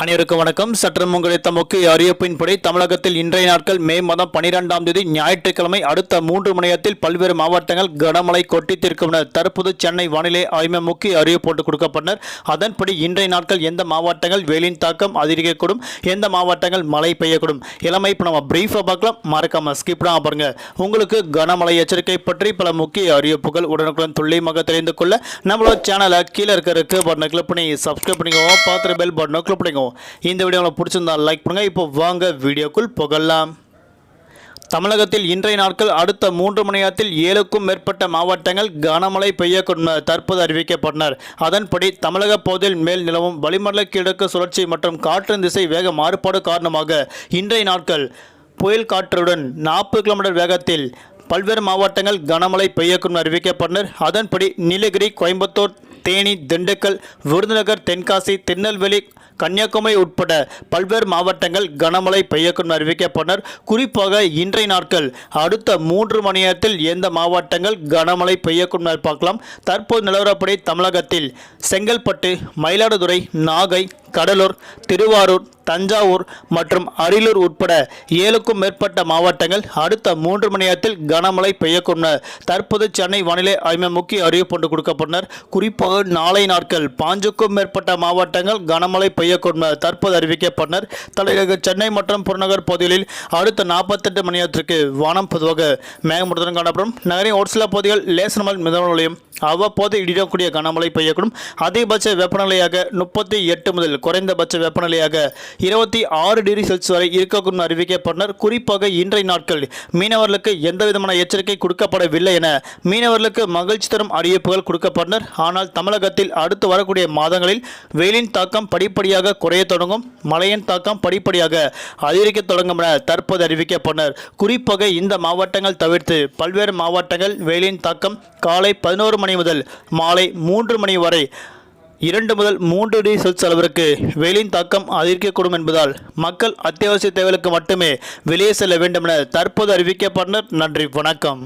அனைவருக்கும் வணக்கம். சற்று கிடைத்த முக்கிய அறிவிப்பின்படி தமிழகத்தில் இன்றைய நாட்கள் மே மாதம் பனிரெண்டாம் தேதி ஞாயிற்றுக்கிழமை அடுத்த மூன்று மணியத்தில் பல்வேறு மாவட்டங்கள் கனமழை கொட்டி தற்போது சென்னை வானிலை ஆய்வு முக்கிய அறிவிப்பு போட்டு கொடுக்கப்பட்டனர். அதன்படி இன்றைய நாட்கள் எந்த மாவட்டங்கள் வெயிலின் தாக்கம் அதிகரிக்கக்கூடும் எந்த மாவட்டங்கள் மழை பெய்யக்கூடும்? இளமை இப்போ நம்ம பிரீஃபாக பார்க்கலாம். மறக்காம ஸ்கிப் பண்ணாம பாருங்க. உங்களுக்கு கனமழை எச்சரிக்கை பற்றி பல முக்கிய அறிவிப்புகள் உடனுக்குடன் துல்லியமாக தெரிந்து கொள்ள நம்மளோட சேனலை கீழே இருக்கிறதுக்கு பட்டனை கிளிக் பண்ணி சப்ஸ்கிரைப் பண்ணிக்கோங்க. பார்த்துட்டு பெல் பட்டனை கிளிக் பண்ணிக்கோங்க. இந்த வீடியோ உங்களுக்கு பிடிச்சிருந்தா லைக் பண்ணுங்க. இப்போ வாங்க வீடியோக்குள் புகழலாம் தமிழகத்தில் இன்றைய நாட்கள் அடுத்த மூன்று மணி நேரத்தில் ஏழுக்கும் மேற்பட்ட மாவட்டங்கள் கனமழை பெய்யக்கூடும் தற்போது அறிவிக்கப்பட்டனர். அதன்படி தமிழக பகுதியில் மேல் நிலவும் வளிமண்டல கிழக்கு சுழற்சி மற்றும் காற்றின் திசை வேக மாறுபாடு காரணமாக இன்றைய நாட்கள் புயல் காற்றுடன் நாற்பது கிலோமீட்டர் வேகத்தில் பல்வேறு மாவட்டங்கள் கனமழை பெய்யக்கூடும் அறிவிக்கப்பட்டனர். அதன்படி நீலகிரி கோயம்புத்தூர் தேனி திண்டுக்கல் விருதுநகர் தென்காசி திருநெல்வேலி கன்னியாகுமரி உட்பட பல்வேறு மாவட்டங்கள் கனமழை பெய்யக்கும் அறிவிக்கப்பட்டனர். குறிப்பாக இன்றைய நாட்கள் அடுத்த மூன்று மணி நேரத்தில் எந்த மாவட்டங்கள் கனமழை பெய்யக்கும் பார்க்கலாம் தற்போது நிலவரப்படி தமிழகத்தில் செங்கல்பட்டு மயிலாடுதுறை நாகை கடலூர் திருவாரூர் தஞ்சாவூர் மற்றும் அரியலூர் உட்பட ஏழுக்கும் மேற்பட்ட மாவட்டங்கள் அடுத்த மூன்று மணி நேரத்தில் கனமழை பெய்யக்கும் தற்போது சென்னை வானிலை ஆய்வு முக்கிய அறிவிப்பு ஒன்று கொடுக்கப்பட்டனர் குறிப்பாக நாளை நாட்கள் பாஞ்சுக்கும் மேற்பட்ட மாவட்டங்கள் கனமழை பெய்யக்கும் தற்போது அறிவிக்கப்பட்டனர் தலைநகர் சென்னை மற்றும் புறநகர் பகுதிகளில் அடுத்த நாற்பத்தெட்டு மணி நேரத்திற்கு வானம் பொதுவாக மேகமூட்டத்துடன் காணப்படும். நகரின் ஒரு சில பகுதிகள் லேசனமல் மிதமலையும் அவ்வப்போது இடிடக்கூடிய கனமழை பெய்யக்கூடும். அதிகபட்ச வெப்பநிலையாக முப்பத்தி எட்டு முதல் குறைந்தபட்ச வெப்பநிலையாக இருபத்தி ஆறு டிகிரி செல்சியஸ் வரை இருக்கக்கூடும் அறிவிக்கப்பட்டனர். குறிப்பாக இன்றைய நாட்கள் மீனவர்களுக்கு எந்த விதமான எச்சரிக்கை கொடுக்கப்படவில்லை என மீனவர்களுக்கு மகிழ்ச்சி தரும் அறிவிப்புகள் கொடுக்கப்பட்டனர். ஆனால் தமிழகத்தில் அடுத்து வரக்கூடிய மாதங்களில் வெயிலின் தாக்கம் படிப்படியாக குறைய தொடங்கும் மழையின் தாக்கம் படிப்படியாக அதிகரிக்க தொடங்கும் என தற்போது அறிவிக்கப்பட்டனர். குறிப்பாக இந்த மாவட்டங்கள் தவிர்த்து பல்வேறு மாவட்டங்கள் வெயிலின் தாக்கம் காலை பதினோரு மணி முதல் மாலை மூன்று மணி வரை இரண்டு முதல் மூன்று டிகிரி செல்சியஸ் அளவிற்கு வெயிலின் தாக்கம் அதிகரிக்கக்கூடும் என்பதால் மக்கள் அத்தியாவசிய தேவைகளுக்கு மட்டுமே வெளியே செல்ல வேண்டும் என தற்போது அறிவிக்கப்பட்டனர் நன்றி வணக்கம்.